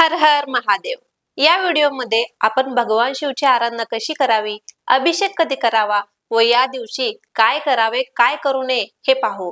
हर हर महादेव. या व्हिडिओमध्ये आपण भगवान शिवची आराधना कशी करावी अभिषेक कधी करावा व या दिवशी काय करावे काय करू नये हे पाहू.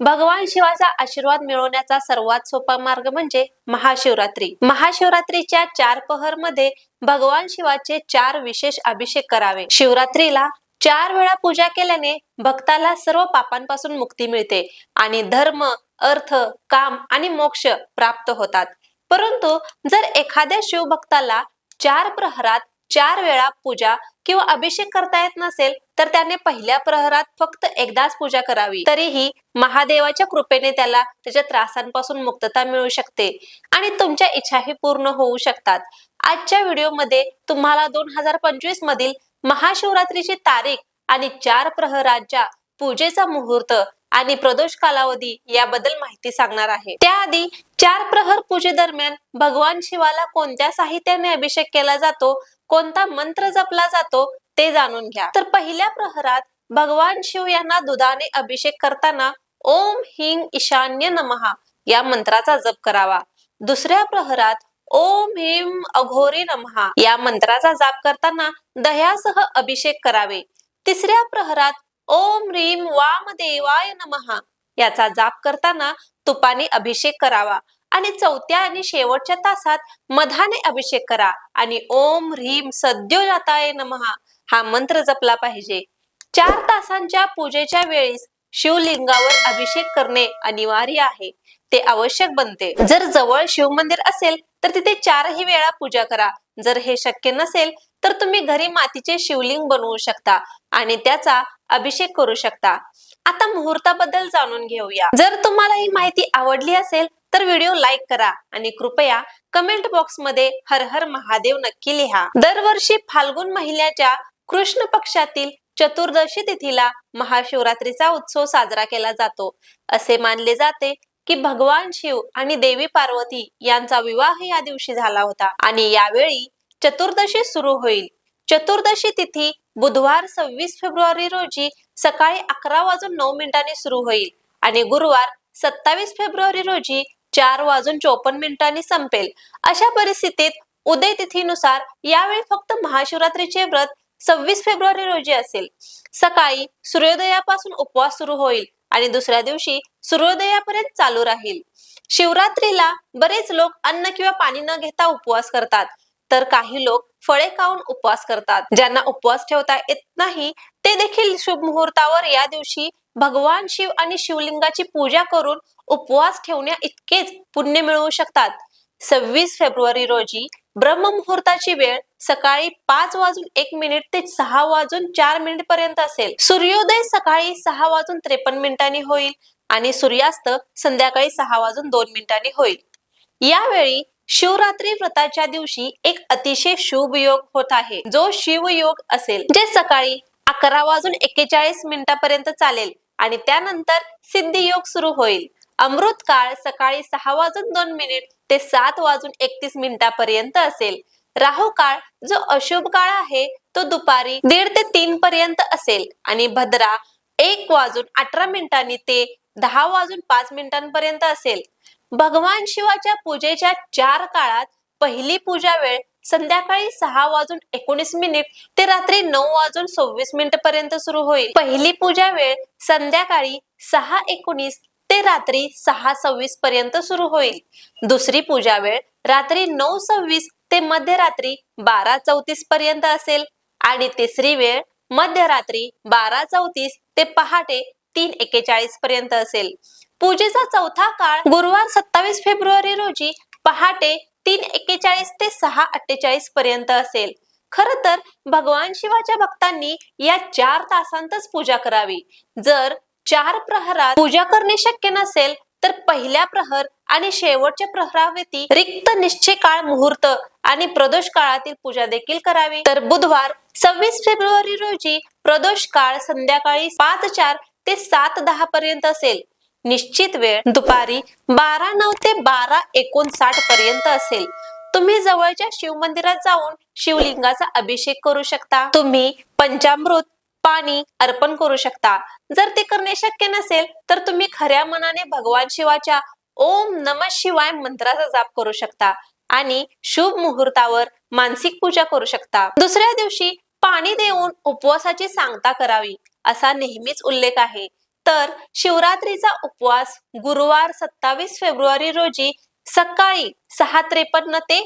भगवान शिवाचा आशीर्वाद मिळवण्याचा सर्वात सोपा मार्ग म्हणजे महाशिवरात्री. महाशिवरात्रीच्या चार पहरमध्ये भगवान शिवाचे चार विशेष अभिषेक करावे. शिवरात्रीला चार वेळा पूजा केल्याने भक्ताला सर्व पापांपासून मुक्ती मिळते आणि धर्म अर्थ काम आणि मोक्ष प्राप्त होतात. परंतु जर एखाद्या शिवभक्ताला चार प्रहरात चार वेळा पूजा किंवा अभिषेक करता येत नसेल तर त्याने पहिल्या प्रहरात फक्त एकदाच पूजा करावी. तरीही महादेवाच्या कृपेने त्याला त्याच्या त्रासांपासून मुक्तता मिळू शकते आणि तुमच्या इच्छाही पूर्ण होऊ शकतात. आजच्या व्हिडिओमध्ये तुम्हाला दोन हजार पंचवीस मधील महाशिवरात्रीची तारीख आणि चार प्रहरांच्या पूजेचा मुहूर्त आणि प्रदोष कालावधी याबद्दल माहिती सांगणार आहे. त्याआधी चार प्रहर पूजेदरम्यान भगवान शिवाला कोणत्या साहित्याने अभिषेक केला जातो कोणता मंत्र जपला जातो ते जाणून घ्या. तर पहिल्या प्रहरात भगवान शिव यांना दुधाने अभिषेक करताना ओम हिंग ईशान्य नमहा या मंत्राचा जप करावा. दुसऱ्या प्रहरात ओम हिम अघोरी नमहा या मंत्राचा जाप करताना दह्यासह अभिषेक करावे. तिसऱ्या प्रहरात ओम रीम वाम देवाय नमहा. याचा जाप करताना तुपाने अभिषेक करावा आणि चौथ्या आणि शेवटच्या तासात मधाने अभिषेक करा आणि ओम ह्रीम सद्यो जाताय नमहा. हा मंत्र जपला पाहिजे. चार तासांच्या पूजेच्या वेळीस शिवलिंगावर अभिषेक करणे अनिवार्य आहे. ते आवश्यक बनते. जर जवळ शिवमंदिर असेल तर तिथे चारही वेळा पूजा करा. जर हे शक्य नसेल तर तुम्ही घरी मातीचे शिवलिंग बनवू शकता आणि त्याचा अभिषेक करू शकता. आता मुहूर्ताबद्दल जाणून घेऊया. जर तुम्हाला ही माहिती आवडली असेल तर व्हिडिओ लाईक करा आणि कृपया कमेंट बॉक्समध्ये हर हर महादेव नक्की लिहा. दरवर्षी फाल्गुन महिन्याच्या कृष्ण पक्षातील चतुर्दशी तिथीला महाशिवरात्रीचा उत्सव साजरा केला जातो. असे मानले जाते की भगवान शिव आणि देवी पार्वती यांचा विवाह या दिवशी झाला होता. आणि यावेळी चतुर्दशी सुरू होईल. चतुर्दशी तिथी बुधवार सव्वीस फेब्रुवारी रोजी सकाळी अकरा वाजून नऊ मिनिटांनी सुरू होईल आणि गुरुवार सत्तावीस फेब्रुवारी रोजी चार वाजून चोपन्न मिनिटांनी संपेल. अशा परिस्थितीत उदय तिथीनुसार यावेळी फक्त महाशिवरात्रीचे व्रत सव्वीस फेब्रुवारी रोजी असेल. सकाळी सूर्योदयापासून उपवास सुरू होईल आणि दुसऱ्या दिवशी सूर्योदयापर्यंत चालू राहील. शिवरात्रीला बरेच लोक अन्न किंवा पाणी न घेता उपवास करतात. तर काही लोक फळे खाऊन उपवास करतात. ज्यांना उपवास ठेवता येत नाही ते देखील शुभ मुहूर्तावर या दिवशी भगवान शिव आणि शिवलिंगाची पूजा करून उपवास ठेवण्या इतकेच पुण्य मिळवू शकतात. सव्वीस फेब्रुवारी रोजी ब्रह्ममुहूर्ताची वेळ सकाळी पाच वाजून एक मिनिट ते सहा वाजून चार मिनिट पर्यंत असेल. सूर्योदय सकाळी सहा वाजून त्रेपन्न मिनिटांनी होईल आणि सूर्यास्त संध्याकाळी सहा वाजून दोन मिनिटांनी होईल. यावेळी शिवरात्री व्रताच्या दिवशी एक अतिशय शुभ योग होत आहे. जो शिवयोग असेल जे सकाळी अकरा वाजून एक्केचाळीस मिनिटापर्यंत चालेल आणि त्यानंतर सिद्धी योग सुरू होईल. अमृत काळ सकाळी सहा वाजून दोन मिनिट ते सात वाजून एकतीस मिनिटापर्यंत असेल. राहू काळ जो अशुभ काळ आहे तो दुपारी दीड ते तीन पर्यंत असेल आणि भद्रा एक वाजून अठरा मिनिटांनी ते दहा वाजून पाच मिनिटांपर्यंत असेल. भगवान शिवाच्या पूजेच्या चार काळात पहिली पूजा वेळ संध्याकाळी सहा वाजून एकोणीस मिनिट ते रात्री नऊ वाजून सव्वीस मिनिट पर्यंत सुरू होईल. पहिली पूजा वेळ संध्याकाळी सहा एकोणीस ते रात्री सहा सव्वीस पर्यंत सुरू होईल. दुसरी पूजा वेळ रात्री नऊ सव्वीस ते मध्यरात्री बारा चौतीस पर्यंत असेल. आणि तिसरी वेळ मध्यरात्री बारा चौतीस ते पहाटे तीन एकेचाळीस पर्यंत असेल. पूजेचा चौथा काळ गुरुवार सत्तावीस फेब्रुवारी रोजी पहाटे तीन एकेचाळीस ते सहा अठ्ठेचाळीस पर्यंत असेल. खर तर भगवान शिवाच्या भक्तांनी या चार तासांतच पूजा करावी. जर चार प्रहरात पूजा करणे शक्य नसेल तर पहिल्या प्रहर आणि शेवटच्या प्रहराव्यती रिक्त निश्चय काळ मुहूर्त आणि प्रदोष काळातील पूजा देखील करावी. तर बुधवार सव्वीस फेब्रुवारी रोजी प्रदोष काळ संध्याकाळी पाच चार ते सात दहा पर्यंत असेल. निश्चित वेळ दुपारी बारा नऊ ते बारा एकोणसाठ पर्यंत असेल. तुम्ही जवळच्या शिव मंदिरात जाऊन शिवलिंगाचा अभिषेक करू शकता. तुम्ही पंचामृत पाणी अर्पण करू शकता. जर ते करणे शक्य नसेल तर तुम्ही खऱ्या मनाने भगवान शिवाच्या ओम नम शिवाय मंत्राचा जाप करू शकता आणि शुभ मुहूर्तावर मानसिक पूजा करू शकता. दुसऱ्या दिवशी पाणी देऊन उपवासाची सांगता करावी. असा नेहमीच उल्लेख आहे. तर शिवरात्रीचा उपवास गुरुवार सत्तावीस फेब्रुवारी रोजी सकाळी सहा त्रेपन्न ते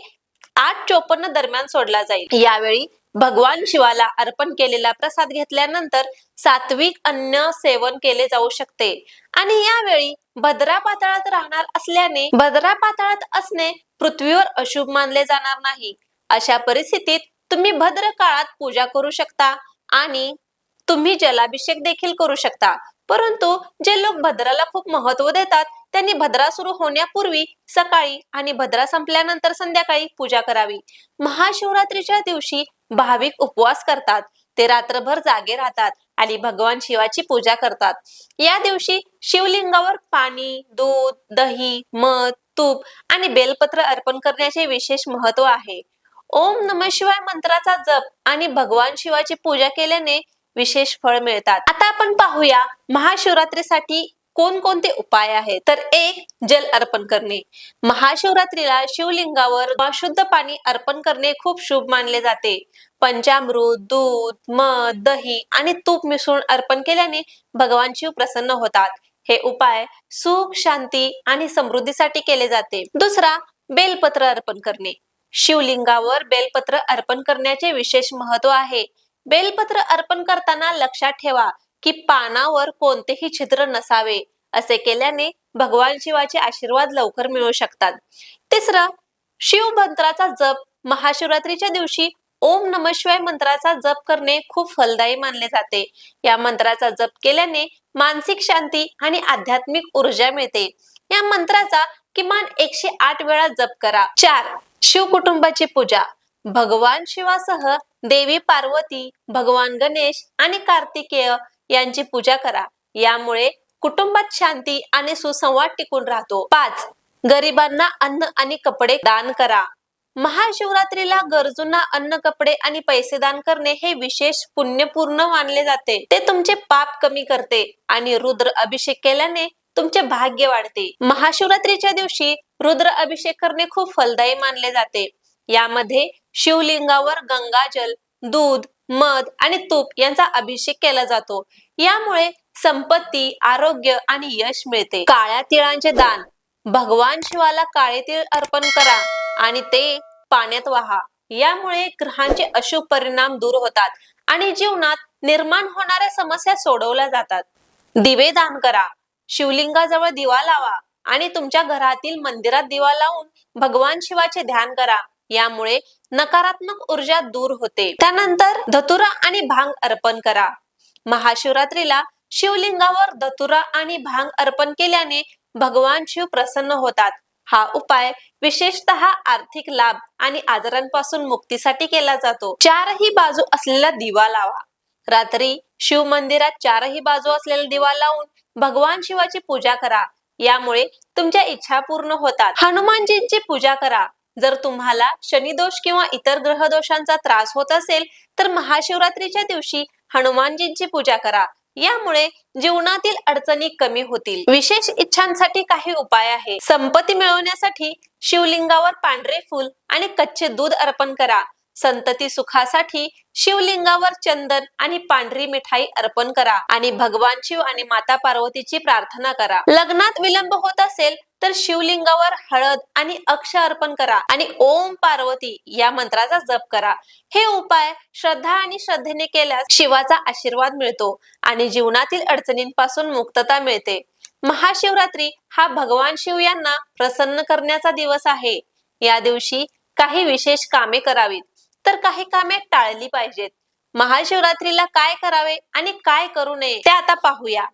आठ चोपन्न दरम्यान सोडला जाईल. यावेळी भगवान शिवाला अर्पण केलेला प्रसाद घेतल्यानंतर सात्विक अन्न सेवन केले जाऊ शकते. आणि यावेळी भद्रा पातळात राहणार असल्याने भद्रा पातळात असणे पृथ्वीवर अशुभ मानले जाणार नाही. अशा परिस्थितीत तुम्ही भद्र काळात पूजा करू शकता आणि तुम्ही जलाभिषेक देखील करू शकता. परंतु जे लोक भद्राला खूप महत्त्व देतात त्यांनी भद्रा सुरू होण्यापूर्वी सकाळी आणि भद्रा संपल्यानंतर संध्याकाळी पूजा करावी. महाशिवरात्रीच्या दिवशी भाविक उपवास करतात. ते रात्रभर जागे राहतात आणि भगवान शिवाची पूजा करतात. या दिवशी शिवलिंगावर पाणी दूध दही मध तूप आणि बेलपत्र अर्पण करण्याचे विशेष महत्त्व आहे. ओम नम शिवाय मंत्राचा जप आणि भगवान शिवाची पूजा केल्याने विशेष फळ मिळतात. आता आपण पाहूया महाशिवरात्रीसाठी कोणकोणते उपाय आहेत? तर एक जल अर्पण करणे. महाशिवरात्रीला शिवलिंगावर शुद्ध पाणी अर्पण करणे खूप शुभ मानले जाते. पंचामृत दूध मध दही आणि तूप मिसळून अर्पण केल्याने भगवान शिव प्रसन्न होतात. हे उपाय सुख शांती आणि समृद्धीसाठी केले जाते. दुसरा बेलपत्र अर्पण करणे. शिवलिंगावर बेलपत्र अर्पण करण्याचे विशेष महत्त्व आहे. बेलपत्र अर्पण करताना लक्षात ठेवा की पानावर कोणतेही छिद्र नसावे. असे केल्याने भगवान शिवाचे आशीर्वाद लवकर मिळू शकतात. तिसरं शिव मंत्राचा जप. महाशिवरात्रीच्या दिवशी ओम नम शिवाय मंत्राचा जप करणे खूप फलदायी मानले जाते. या मंत्राचा जप केल्याने मानसिक शांती आणि आध्यात्मिक ऊर्जा मिळते. या मंत्राचा किमान एकशे आठ वेळा जप करा. चार शिव कुटुंबाची पूजा. भगवान शिवासह देवी पार्वती भगवान गणेश आणि कार्तिकेय यांची पूजा करा. यामुळे कुटुंबात शांती आणि सुसंवाद टिकून राहतो. पाच गरिबांना अन्न आणि कपडे दान करा. महाशिवरात्रीला गरजूंना अन्न कपडे आणि पैसे दान करणे हे विशेष पुण्यपूर्ण मानले जाते. ते तुमचे पाप कमी करते आणि रुद्र अभिषेक केल्याने तुमचे भाग्य वाढते. महाशिवरात्रीच्या दिवशी रुद्र अभिषेक करणे खूप फलदायी मानले जाते. यामध्ये शिवलिंगावर गंगाजल दूध मध आणि तूप यांचा अभिषेक केला जातो. यामुळे संपत्ती आरोग्य आणि यश मिळते. काळ्या तिळांचे दान. भगवान शिवाला काळे तीळ अर्पण करा आणि ते पाण्यात वाहा. यामुळे ग्रहांचे अशुभ परिणाम दूर होतात आणि जीवनात निर्माण होणाऱ्या समस्या सोडवल्या जातात. दिवे दान करा. शिवलिंगाजवळ दिवा लावा आणि तुमच्या घरातील मंदिरात दिवा लावून भगवान शिवाचे ध्यान करा. यामुळे नकारात्मक ऊर्जा दूर होते. त्यानंतर धतुरा आणि भांग अर्पण करा. महाशिवरात्रीला शिवलिंगावर धतुरा आणि भांग अर्पण केल्याने भगवान शिव प्रसन्न होतात. हा उपाय विशेषतः आर्थिक लाभ आणि आजारांपासून मुक्तीसाठी केला जातो. चारही बाजू असलेला दिवा लावा. रात्री शिव मंदिरात चारही बाजू असलेला दिवा लावून भगवान शिवाची पूजा करा. यामुळे तुमच्या इच्छा पूर्ण होतात. हनुमानजींची पूजा करा. जर तुम्हाला शनिदोष किंवा इतर ग्रहदोषांचा त्रास होत असेल तर महाशिवरात्रीच्या दिवशी हनुमानजींची पूजा करा. यामुळे जीवनातील अडचणी कमी होतील. विशेष इच्छांसाठी काही उपाय आहे संपत्ती मिळवण्यासाठी शिवलिंगावर पांढरे फूल आणि कच्चे दूध अर्पण करा. संतती सुखासाठी शिवलिंगावर चंदन आणि पांढरी मिठाई अर्पण करा आणि भगवान शिव आणि माता पार्वतीची प्रार्थना करा. लग्नात विलंब होत असेल तर शिवलिंगावर हळद आणि अक्ष अर्पण करा आणि ओम पार्वती या मंत्राचा जप करा. हे उपाय श्रद्धा आणि श्रद्धेने केल्यास शिवाचा आशीर्वाद मिळतो आणि जीवनातील अडचणींपासून मुक्तता मिळते. महाशिवरात्री हा भगवान शिव यांना प्रसन्न करण्याचा दिवस आहे. या दिवशी काही विशेष कामे करावीत. तर काही कामे टाळली पाहिजेत. महाशिवरात्रीला काय करावे आणि काय करू नये ते आता पाहूया.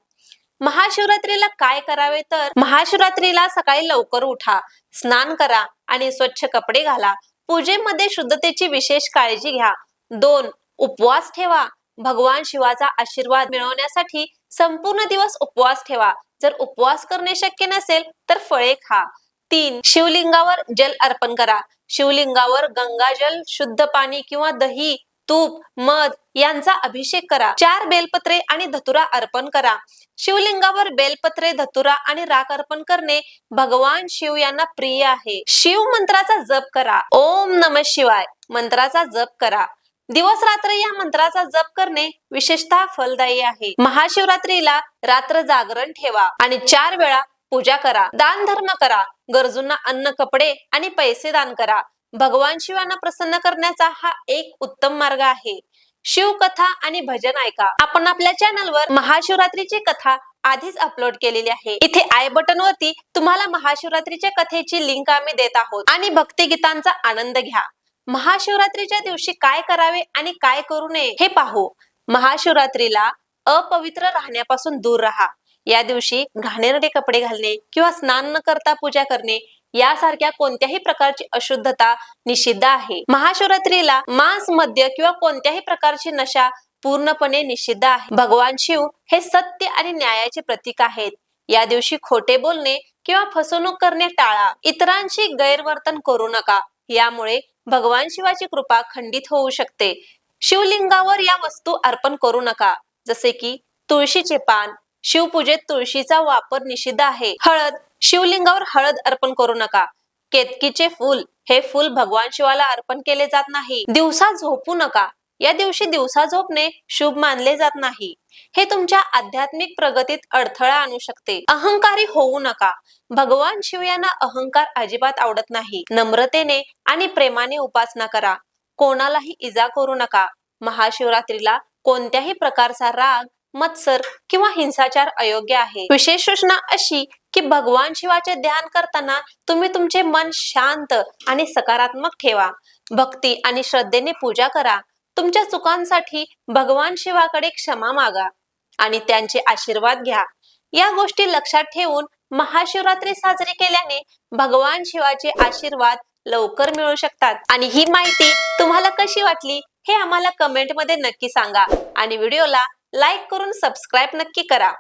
महाशिवरात्रीला काय करावे तर महाशिवरात्रीला सकाळी लवकर उठा स्नान करा आणि स्वच्छ कपडे घाला. पूजेमध्ये शुद्धतेची विशेष काळजी घ्या. दोन उपवास ठेवा. भगवान शिवाचा आशीर्वाद मिळवण्यासाठी संपूर्ण दिवस उपवास ठेवा. जर उपवास करणे शक्य नसेल तर फळे खा. तीन. शिवलिंगावर जल अर्पण करा. शिवलिंगावर गंगाजल शुद्ध पाणी किंवा दही तूप मध यांचा अभिषेक करा. चार बेलपत्रे आणि धतुरा अर्पण करा. शिवलिंगावर बेलपत्रे धतुरा आणि राख अर्पण करणे भगवान शिव यांना प्रिय आहे. शिव मंत्राचा जप करा. ओम नम शिवाय मंत्राचा जप करा. दिवस रात्र या मंत्राचा जप करणे विशेषतः फलदायी आहे. महाशिवरात्रीला रात्र जागरण ठेवा आणि चार वेळा पूजा करा दान धर्म करा गरजूंना अन्न कपडे आणि पैसे दान करा. भगवान शिवांना प्रसन्न करण्याचा हा एक उत्तम मार्ग आहे. शिवकथा आणि भजन ऐका. आपण आपल्या चॅनलवर महाशिवरात्रीची कथा आधीच अपलोड केलेली आहे. इथे आय बटन वरती तुम्हाला महाशिवरात्रीच्या कथेची लिंक आम्ही देत आहोत. आणि भक्तिगीतांचा आनंद घ्या. महाशिवरात्रीच्या दिवशी काय करावे आणि काय करू नये हे पाहू. महाशिवरात्रीला अपवित्र राहण्यापासून दूर राहा. या दिवशी घाणेरडे कपडे घालणे किंवा स्नान न करता पूजा करणे यासारख्या कोणत्याही प्रकारची अशुद्धता निषिद्ध आहे. महाशिवरात्रीला मांस मद्य किंवा कोणत्याही प्रकारची नशा पूर्णपणे निषिद्ध आहे. भगवान शिव हे सत्य आणि न्यायाचे प्रतीक आहेत. या दिवशी खोटे बोलणे किंवा फसवणूक करणे टाळा. इतरांशी गैरवर्तन करू नका. यामुळे भगवान शिवाची कृपा खंडित होऊ शकते. शिवलिंगावर या वस्तू अर्पण करू नका. जसे की तुळशीचे पान शिवपूजेत तुळशीचा वापर निषिद्ध आहे. हळद शिवलिंगावर हळद अर्पण करू नका. केतकीचे फूल हे फूल भगवान शिवाला अर्पण केले जात नाही. दिवसा झोपू नका. या दिवशी दिवसा झोपणे शुभ मानले जात नाही. हे तुमच्या आध्यात्मिक प्रगतीत अडथळा आणू शकते. अहंकारी होऊ नका. भगवान शिव यांना अहंकार अजिबात आवडत नाही. नम्रतेने आणि प्रेमाने उपासना करा. कोणालाही इजा करू नका. महाशिवरात्रीला कोणत्याही प्रकारचा राग मत्सर किंवा हिंसाचार अयोग्य आहे. विशेष सूचना अशी की भगवान शिवाचे ध्यान करताना तुम्ही तुमचे मन शांत आणि सकारात्मक ठेवा. भक्ती आणि श्रद्धेने पूजा करा. तुमच्या चुकांसाठी भगवान शिवाकडे क्षमा मागा आणि त्यांचे आशीर्वाद घ्या. या गोष्टी लक्षात ठेवून महाशिवरात्री साजरी केल्याने भगवान शिवाचे आशीर्वाद लवकर मिळू शकतात. आणि ही माहिती तुम्हाला कशी वाटली हे आम्हाला कमेंटमध्ये नक्की सांगा. आणि व्हिडिओला लाईक करून सबस्क्राईब नक्की करा.